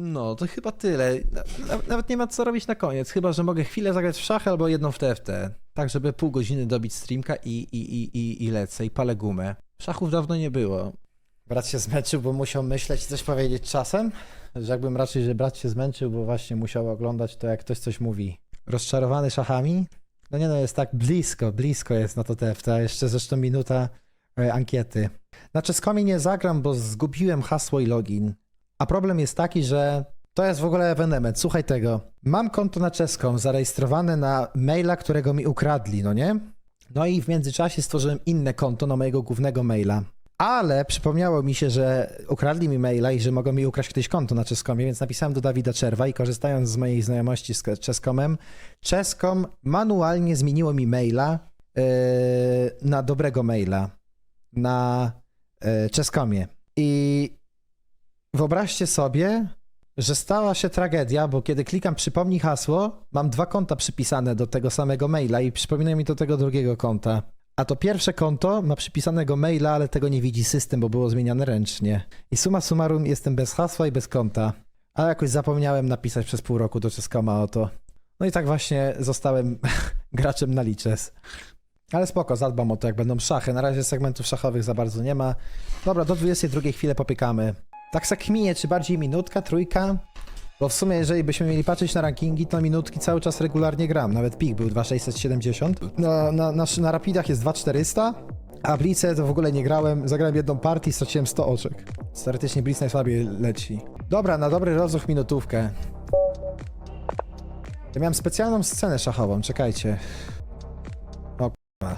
No, to chyba tyle. Na- na- Nawet nie ma co robić na koniec, chyba że mogę chwilę zagrać w szachy albo jedną w TFT. Tak, żeby pół godziny dobić streamka i, i, i, i, i lecę, i palę gumę. Szachów dawno nie było. Brat się zmęczył, bo musiał myśleć coś powiedzieć czasem? Że jakbym raczej, że brat się zmęczył, bo właśnie musiał oglądać to, jak ktoś coś mówi. Rozczarowany szachami? No nie no, jest tak blisko, blisko jest na to TFT. Jeszcze zresztą minuta e, ankiety. Na czeskomie nie zagram, bo zgubiłem hasło i login. A problem jest taki, że to jest w ogóle ewenement. Słuchaj tego. Mam konto na czeską zarejestrowane na maila, którego mi ukradli, no nie? No i w międzyczasie stworzyłem inne konto na mojego głównego maila. Ale przypomniało mi się, że ukradli mi maila i że mogą mi ukraść kiedyś konto na czeskomie, więc napisałem do Dawida Czerwa i korzystając z mojej znajomości z czeskomem, czeskom manualnie zmieniło mi maila yy, na dobrego maila na yy, czeskomie. I Wyobraźcie sobie, że stała się tragedia, bo kiedy klikam przypomnij hasło, mam dwa konta przypisane do tego samego maila i przypomina mi do tego drugiego konta. A to pierwsze konto ma przypisanego maila, ale tego nie widzi system, bo było zmieniane ręcznie. I suma summarum jestem bez hasła i bez konta. Ale jakoś zapomniałem napisać przez pół roku do Czeskoma o to. No i tak właśnie zostałem graczem na liczes. Ale spoko, zadbam o to, jak będą szachy. Na razie segmentów szachowych za bardzo nie ma. Dobra, do 22 chwilę popykamy. Tak se kminie, czy bardziej minutka, trójka? Bo w sumie, jeżeli byśmy mieli patrzeć na rankingi, to minutki cały czas regularnie gram. Nawet pik był 2670. Na, na, na, na rapidach jest 2400, a Blice to w ogóle nie grałem. Zagrałem jedną partię i straciłem 100 oczek. Teoretycznie Blitz najsłabiej leci. Dobra, na dobry rozruch minutówkę. Ja miałem specjalną scenę szachową, czekajcie. O kurwa.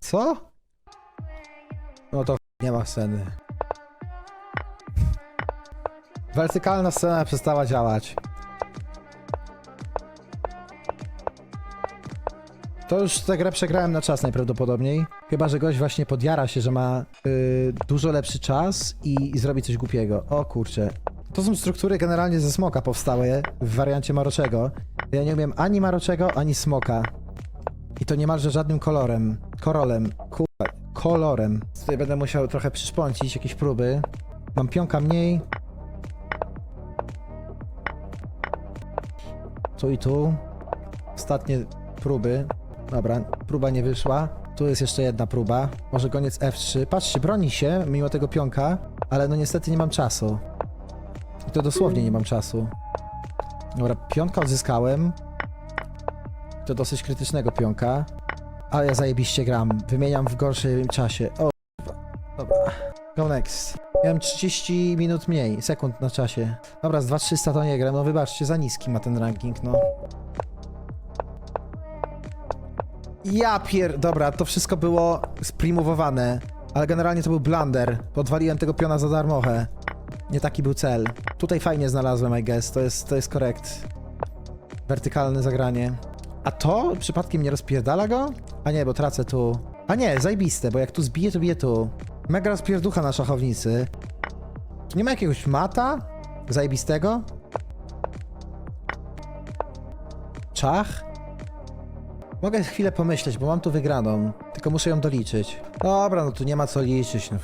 Co? No to nie ma sceny. Wertykalna scena przestała działać. To już tę grę przegrałem na czas najprawdopodobniej. Chyba, że gość właśnie podjara się, że ma y, dużo lepszy czas i, i zrobi coś głupiego. O kurczę. To są struktury generalnie ze smoka powstałe w wariancie maroczego. Ja nie umiem ani maroczego, ani smoka. I to niemalże żadnym kolorem. Korolem. Kurwa. Kolorem. Tutaj będę musiał trochę przyszpącić jakieś próby. Mam pionka mniej. Tu i tu. Ostatnie próby. Dobra, próba nie wyszła. Tu jest jeszcze jedna próba. Może koniec F3. Patrzcie, broni się mimo tego pionka, ale no niestety nie mam czasu. I to dosłownie nie mam czasu. Dobra, pionka odzyskałem. To dosyć krytycznego pionka. Ale ja zajebiście gram. Wymieniam w gorszym czasie. O, dobra. Go next. Miałem 30 minut mniej, sekund na czasie. Dobra, z 2300 to nie gram. No wybaczcie, za niski ma ten ranking, no. Ja pier... Dobra, to wszystko było sprimuwowane. Ale generalnie to był blunder. Podwaliłem tego piona za darmochę. Nie taki był cel. Tutaj fajnie znalazłem, I guess. To jest, to jest korekt. Wertykalne zagranie. A to przypadkiem nie rozpierdala go? A nie, bo tracę tu. A nie, zajebiste, bo jak tu zbiję, to bije tu. Mega rozpierducha na szachownicy. Tu nie ma jakiegoś mata? Zajebistego? Czach? Mogę chwilę pomyśleć, bo mam tu wygraną. Tylko muszę ją doliczyć. Dobra, no tu nie ma co liczyć. No.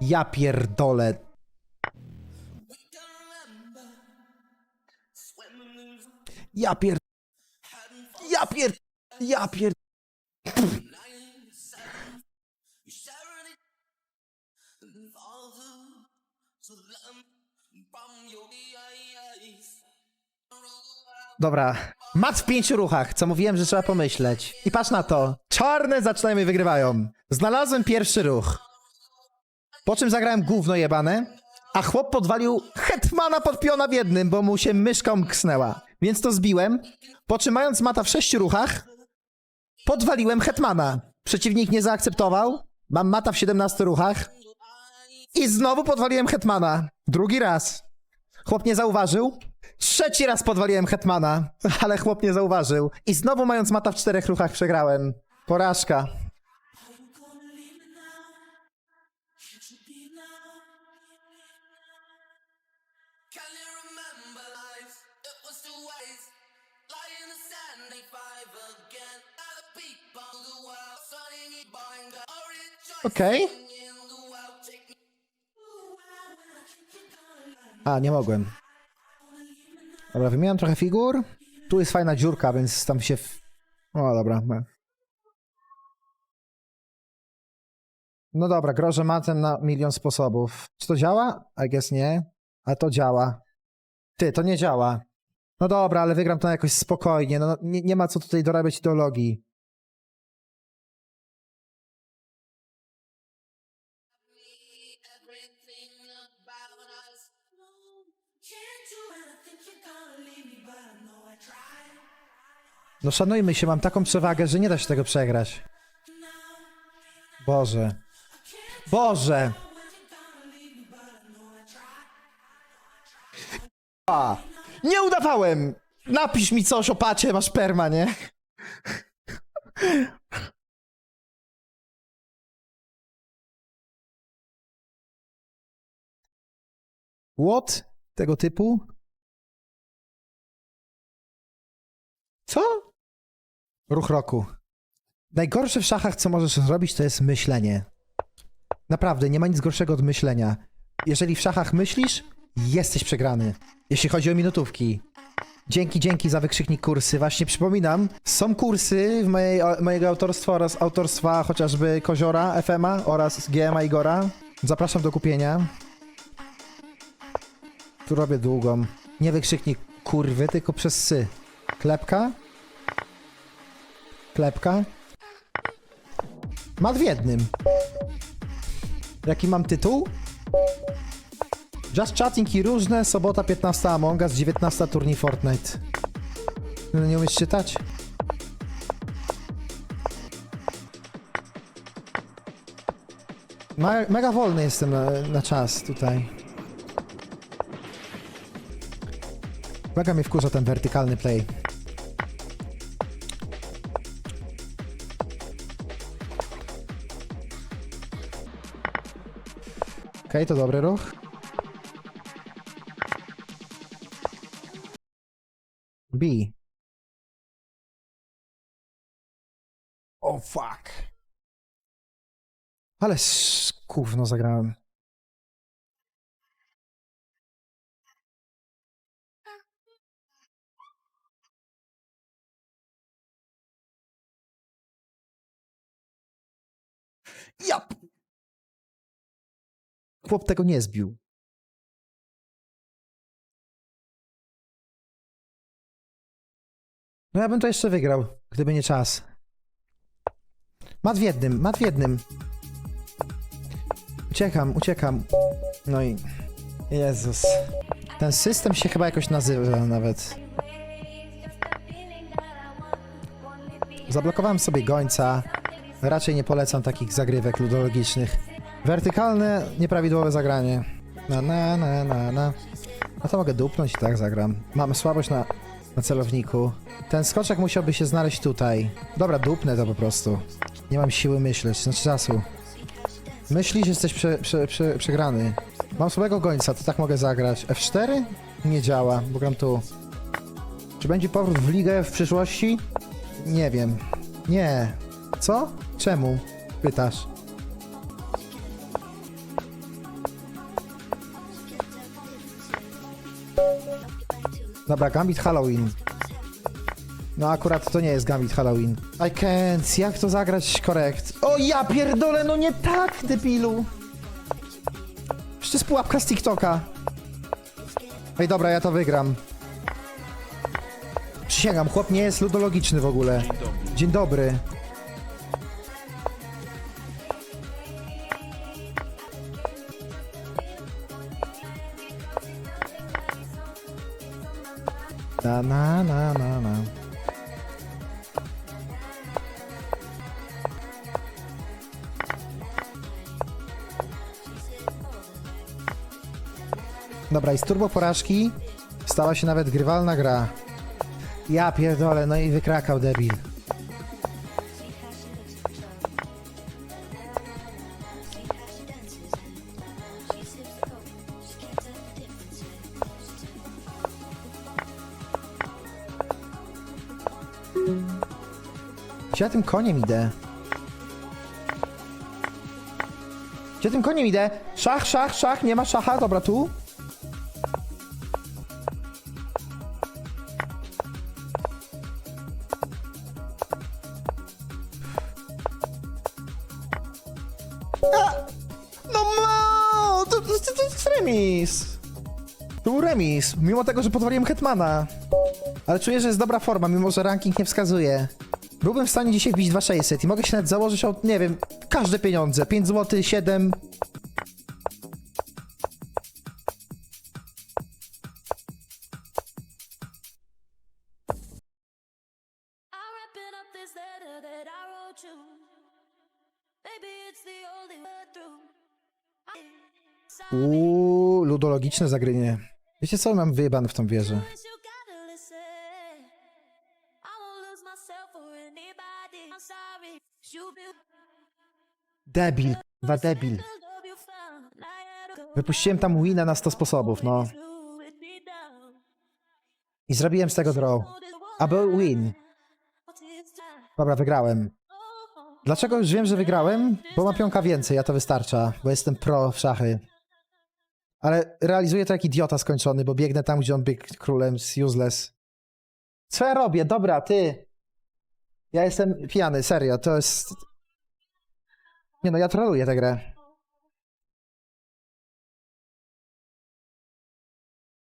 Ja pierdolę. Ja pier... Ja pier... Ja pier... Dobra. Mat w pięciu ruchach, co mówiłem, że trzeba pomyśleć. I patrz na to. Czarne zaczynają i wygrywają. Znalazłem pierwszy ruch. Po czym zagrałem gówno jebane, a chłop podwalił hetmana pod piona w jednym, bo mu się myszka umknęła. Więc to zbiłem, po czym mając mata w sześciu ruchach, podwaliłem hetmana. Przeciwnik nie zaakceptował, mam mata w 17 ruchach i znowu podwaliłem hetmana. Drugi raz. Chłop nie zauważył. Trzeci raz podwaliłem hetmana, ale chłop nie zauważył. I znowu mając mata w czterech ruchach przegrałem. Porażka. Okej. A, nie mogłem. Dobra, wymieniam trochę figur. Tu jest fajna dziurka, więc tam się... O, dobra. No dobra, grożę matem na milion sposobów. Czy to działa? I guess nie. A to działa. Ty, to nie działa. No dobra, ale wygram to jakoś spokojnie. No, nie, nie ma co tutaj dorabiać ideologii. No szanujmy się, mam taką przewagę, że nie da się tego przegrać. Boże. Boże! A, nie udawałem! Napisz mi coś o pacie, masz perma, nie? What? Tego typu? Co? Ruch roku. Najgorsze w szachach, co możesz zrobić, to jest myślenie. Naprawdę, nie ma nic gorszego od myślenia. Jeżeli w szachach myślisz, jesteś przegrany. Jeśli chodzi o minutówki. Dzięki, dzięki za wykrzyknik kursy. Właśnie przypominam, są kursy w mojej, o, mojego autorstwa oraz autorstwa chociażby Koziora, FMA oraz GMA Igora. Zapraszam do kupienia. Tu robię długą. Nie wykrzyknik kurwy, tylko przez sy. Klepka. Klepka. Mat w jednym. Jaki mam tytuł? Just Chatting i różne, sobota 15 Among Us, 19 turniej Fortnite. No, Nie umiesz czytać? Me mega wolny jestem na, na czas tutaj. Mega mnie wkurza ten wertykalny play. To dobry ruch. B. O oh, fuck. Ale s- gówno zagrałem. Jap! Chłop tego nie zbił. No ja bym to jeszcze wygrał, gdyby nie czas. Mat w jednym, mat w jednym. Uciekam, uciekam. No i... Jezus. Ten system się chyba jakoś nazywa nawet. Zablokowałem sobie gońca. Raczej nie polecam takich zagrywek ludologicznych. Wertykalne, nieprawidłowe zagranie. Na, na, na, na, na. No to mogę dupnąć i tak zagram. Mam słabość na, na celowniku. Ten skoczek musiałby się znaleźć tutaj. Dobra, dupnę to po prostu. Nie mam siły myśleć, znaczy czasu. Myślisz, jesteś prze, prze, prze, przegrany. Mam słabego gońca, to tak mogę zagrać. F4? Nie działa, bo gram tu. Czy będzie powrót w ligę w przyszłości? Nie wiem. Nie. Co? Czemu? Pytasz. Dobra, Gambit Halloween. No akurat to nie jest Gambit Halloween. I can't. Jak to zagrać korekt? O ja pierdolę, no nie tak, debilu. Przecież to jest pułapka z TikToka. Ej, dobra, ja to wygram. Przysięgam, chłop nie jest ludologiczny w ogóle. Dzień dobry. Na na na na na. Dobra, i z turbo porażki stała się nawet grywalna gra. Ja pierdolę, no i wykrakał debil. Gdzie ja tym koniem idę? Gdzie tym koniem idę? Szach, szach, szach, nie ma szacha, dobra, tu. No ma, to, jest remis. To remis, mimo tego, że podwaliłem Hetmana. Ale czuję, że jest dobra forma, mimo że ranking nie wskazuje. Byłbym w stanie dzisiaj wbić 2600 i mogę się nawet założyć o, nie wiem, każde pieniądze. 5 zł, 7. I'm wrapping up this letter that I wrote you. Baby, it's the only way through. I Uuu, ludologiczne zagrynie. Wiecie co, mam wyjebane w tą wieżę. Debil, dwa debil. Wypuściłem tam wina na 100 sposobów, no. I zrobiłem z tego draw. A był win. Dobra, wygrałem. Dlaczego już wiem, że wygrałem? Bo ma pionka więcej, a to wystarcza, bo jestem pro w szachy. Ale realizuję to jak idiota skończony, bo biegnę tam, gdzie on biegł królem useless. Co ja robię? Dobra, ty. Ja jestem pijany, serio, to jest... Nie no, ja troluję tę grę.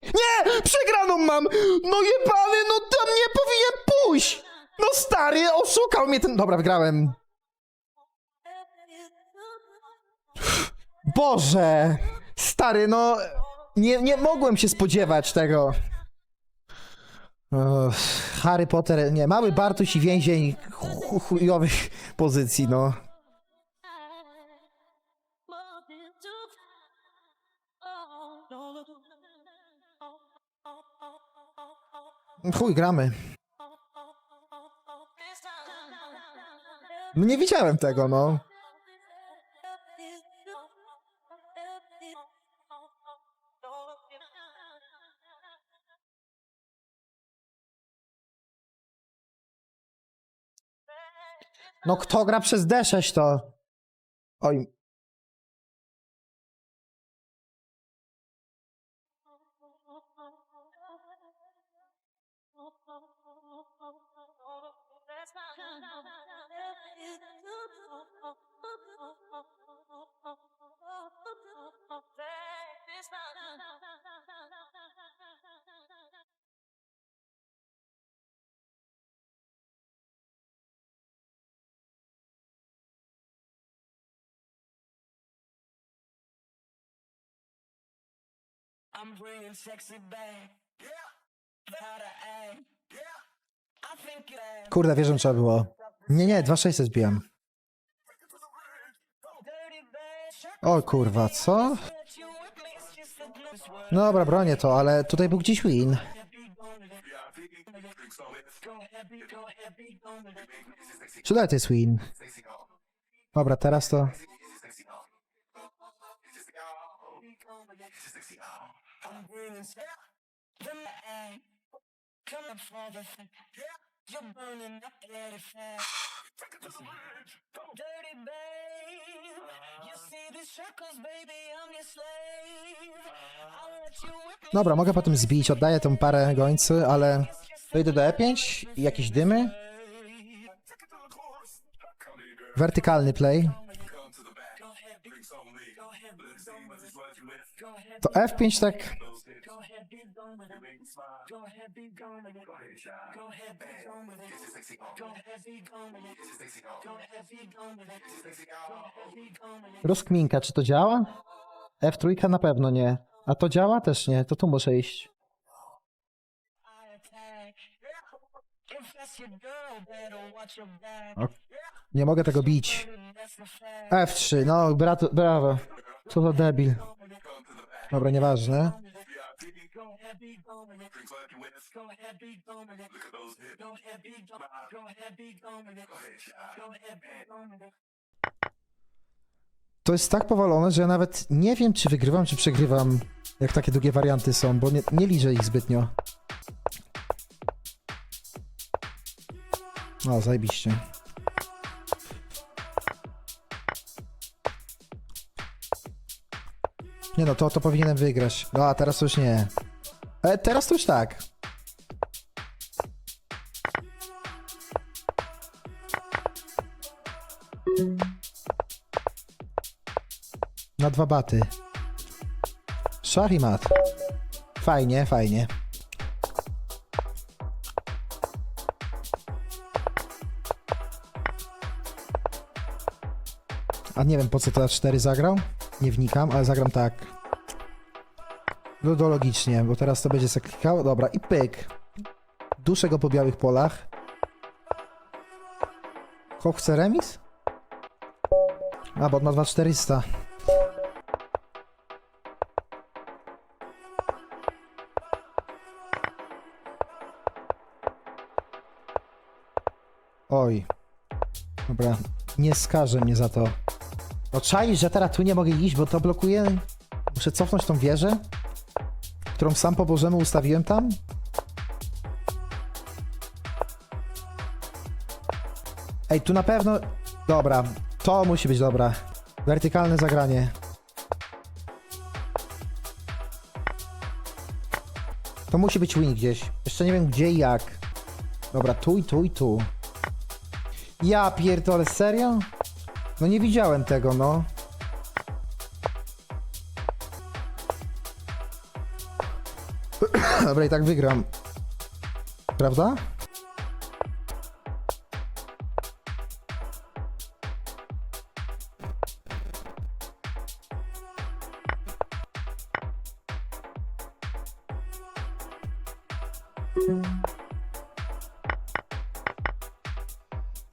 Nie! Przegraną mam! No jebany, no tam nie powinien pójść! No stary, oszukał mnie ten... Dobra, wygrałem. Boże! Stary, no... Nie, nie mogłem się spodziewać tego. Ech, Harry Potter, nie, mały Bartuś i więzień chu- chujowych pozycji, no. Chuj, gramy. No nie widziałem tego, no. No kto gra przez D6 to? Oj. I'm bringing sexy back. Yeah. How to act. Yeah. I think it Kurde, wierzę, trzeba było. Nie, nie, 2600 zbijam. dirty bad. O kurwa, co? No dobra, bronię to, ale tutaj był gdzieś win. Czy to jest win? Dobra, teraz to... Let the. You're burning up, let fast. Dirty babe. You see the shackles, baby, I'm your slave. I want you me. Dobra, mogę potem zbić, oddaję tą parę gońcy, ale... Dojdę do E5 i jakieś dymy. Wertykalny play. To F5 tak... Rozkminka, czy to działa? F3 na pewno nie. A to działa? Też nie, to tu muszę iść. Nie mogę tego bić. That's the fact. F3, no brato, brawo. Co za debil. Dobra, nieważne. To jest tak powalone, że ja nawet nie wiem, czy wygrywam, czy przegrywam, jak takie długie warianty są, bo nie, nie liczę ich zbytnio. O, zajebiście. Nie no, to, to powinienem wygrać. No a teraz już nie. E, teraz to już tak. Na dwa baty. Szach. Fajnie, fajnie. A nie wiem po co to 4 zagrał. Nie wnikam, ale zagram tak. Ludologicznie, bo teraz to będzie se. Dobra, i pyk. Duszę go po białych polach. Chłop chce remis? A, bo on ma 2400. Oj. Dobra, nie skaże mnie za to. No czaisz, że teraz tu nie mogę iść, bo to blokuje? Muszę cofnąć tą wieżę, którą sam po Bożemu ustawiłem tam? Ej, tu na pewno... Dobra, to musi być dobra. Wertykalne zagranie. To musi być win gdzieś. Jeszcze nie wiem gdzie i jak. Dobra, tu i tu i tu. Ja pierdolę, serio? No nie widziałem tego, no. Dobra, i tak wygram. Prawda?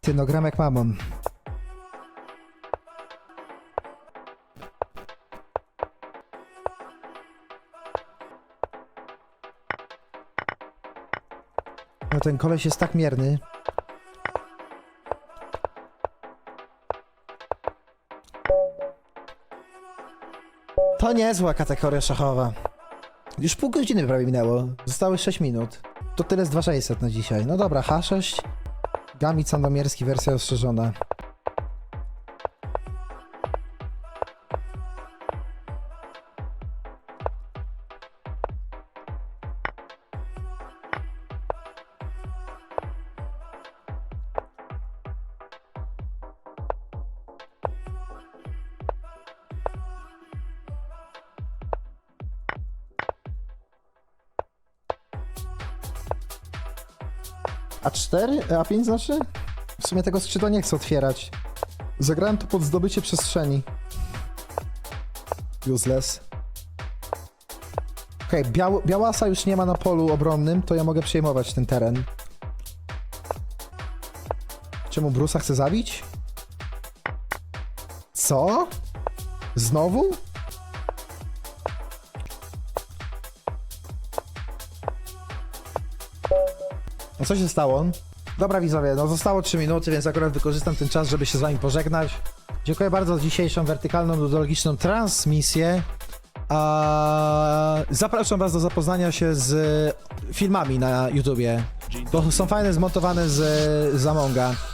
Ty, no gram jak mamon. No ten koleś jest tak mierny. To niezła kategoria szachowa. Już pół godziny prawie minęło. Zostały 6 minut. To tyle z 2600 na dzisiaj. No dobra, H6. Gamit Sandomierski, wersja rozszerzona. A4? A5 znaczy? W sumie tego skrzydła nie chcę otwierać. Zagrałem to pod zdobycie przestrzeni. Useless. Okej, okay, Białasa już nie ma na polu obronnym, to ja mogę przejmować ten teren. Czemu Brusa chce zabić? Co? Znowu? No co się stało? Dobra widzowie, no zostało 3 minuty, więc akurat wykorzystam ten czas, żeby się z wami pożegnać. Dziękuję bardzo za dzisiejszą wertykalną ludologiczną transmisję. A zapraszam was do zapoznania się z filmami na YouTubie. Są fajne, zmontowane z, z.